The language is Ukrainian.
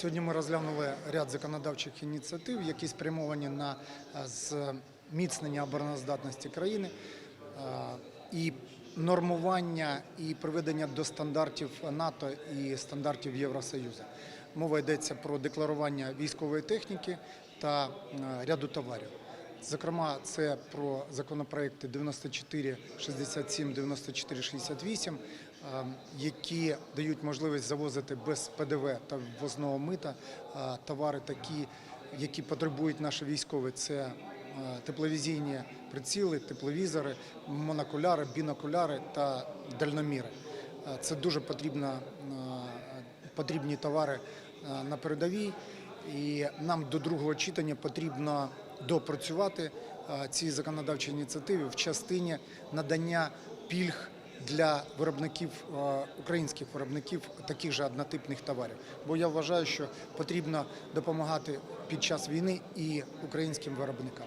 Сьогодні ми розглянули ряд законодавчих ініціатив, які спрямовані на е, зміцнення обороноздатності країни е, і нормування і приведення до стандартів НАТО і стандартів Євросоюзу. Мова йдеться про декларування військової техніки та е, ряду товарів. Зокрема, це про законопроекти 9467, 9468, е, які дають можливість завозити без ПДВ та ввозного мита товари такі, які потребують наші військові. Це е, тепловізійні приціли, тепловізори, монокуляри, бінокуляри та дальноміри. Е, Це дуже потрібна, е, потрібні товари на передовій. І нам до другого читання потрібно допрацювати ці законодавчі ініціативи в частині надання пільг для виробників е, українських виробників таких же однотипних товарів. Бо я вважаю, що потрібно допомагати під час війни і українським виробникам.